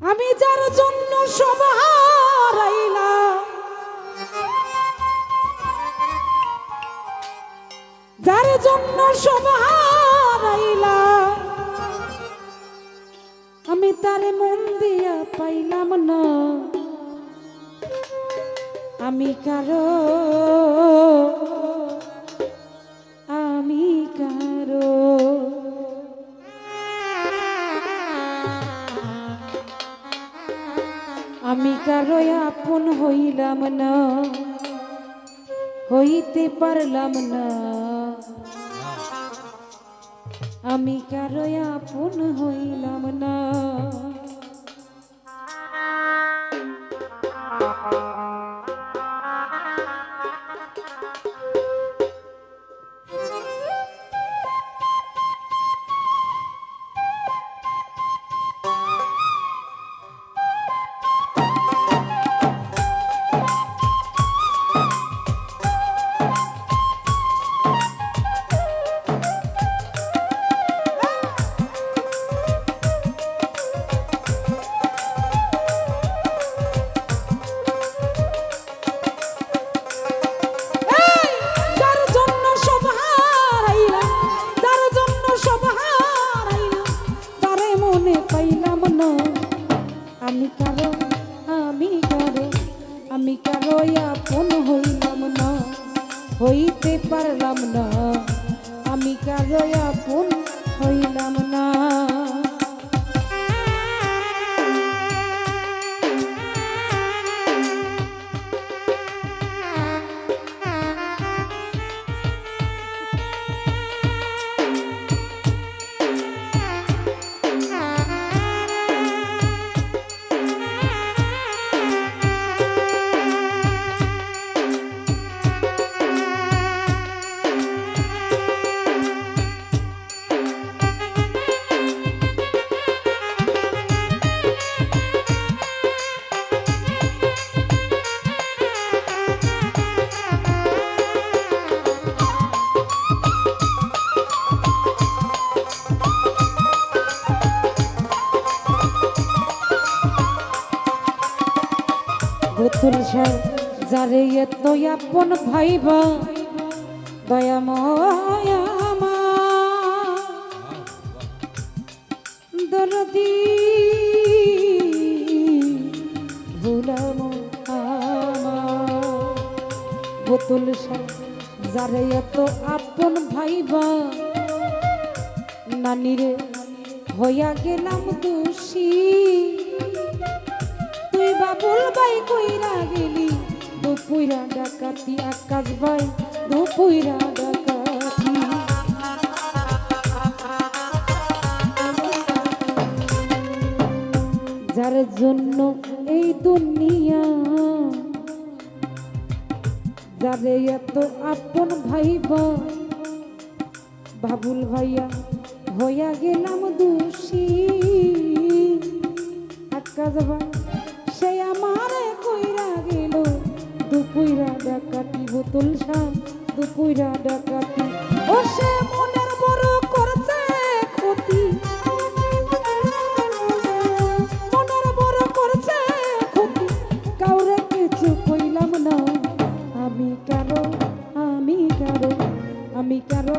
আমি যার জন্য সব হারাইলাম যার জন্য সব হারাইলাম আমি তারে মন দিয়া পাইলাম না। আমি কারও কারও আপন হইলাম না হইতে পারলাম না। আমি কারও আপন হইলাম না। আমি যারে এত আপন ভাইবা দয়াময় দরদি বোতল যারে এত আপন ভাইবা নানিরে হইয়া গেলাম দোষী। তুই বাবুল বাই কইরা গেলি দুপুইরা ডাকাতি, আকাশ বাই দুপুইরা ডাকাতি। যার জন্য এই দুনিয়া, যারে এত আপন ভাইবা, বাবুল ভাইয়া, হইয়া গেলাম দোষী। আকাশ ভাই দুপুইরা ডাকাতি বোতল সাপ দুপুইরা ডাকাতি। ও সে মনের বড় করছে ক্ষতি। মনের বড় করছে ক্ষতি। কাউরে কিছু কইলাম না। আমি কারও আমি কারও আমি কারও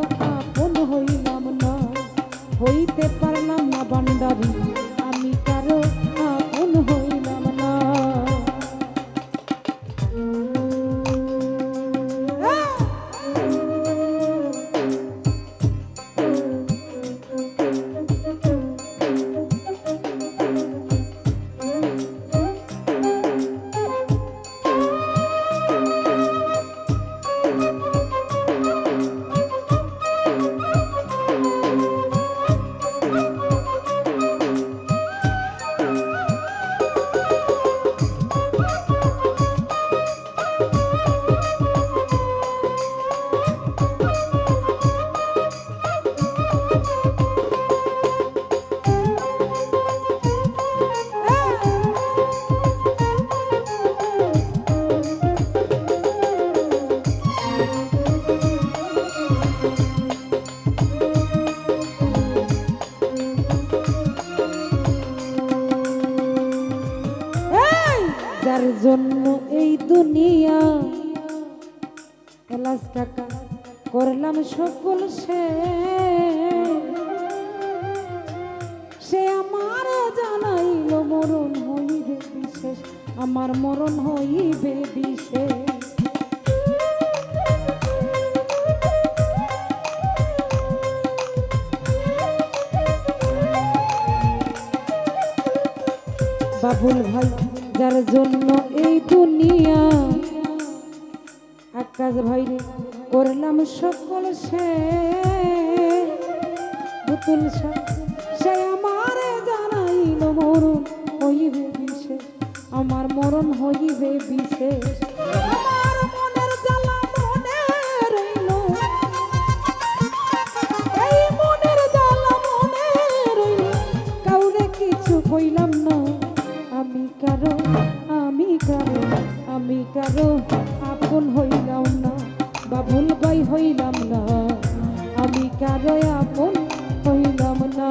জন্য এই দুনিয়া। এলাস কাকা, করলাম সকল সে। সে আমার জানাইল মরণ হইবে বিশেষ, আমার মরণ হইবে বিশেষ। বাবুল ভাই যার জন্য এই দুনিয়া। আকাশ ভাই, করলাম সকল সে। বুতুল সা- আমারে জানাইল মরণ হইবে বিশেষ। আমার মরণ হইবে বিশেষ। আমার কারও আপন হইলাম না বা ভুল ভাই হইলাম না। আমি কারও আপন হইলাম না।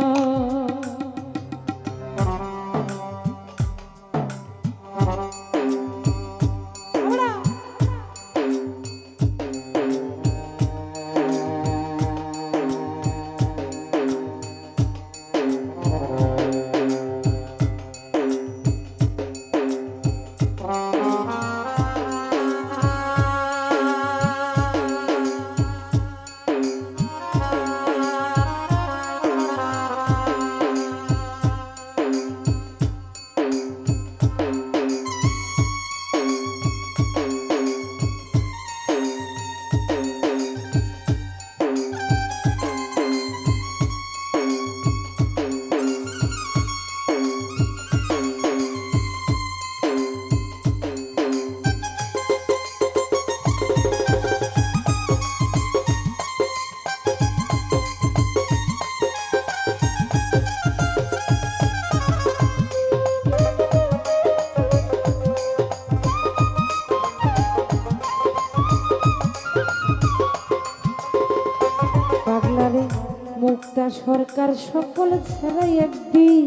সকল ছেড়ে একদিন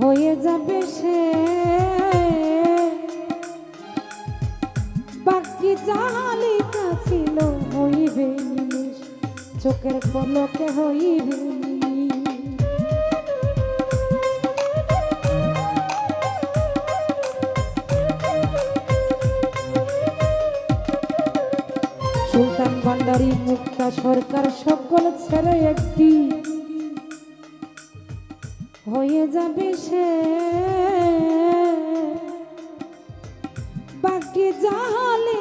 হয়ে যাবে সে। বাকি জালিকা ছিল হইবে চোখের পলকে হইবে রেখা সরকার সকল ছেড়ে একটি হয়ে যাবে সে। বাকি জাহালে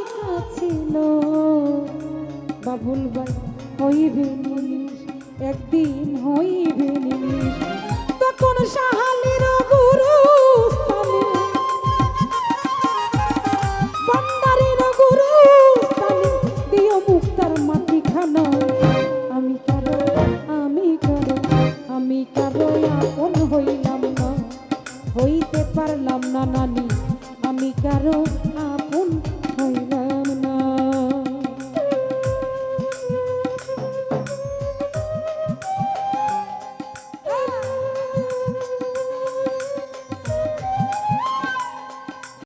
ছিল বাবুল বাই হইবে একদিন হইবে তখন সাহালি জানি আমি কারও আপন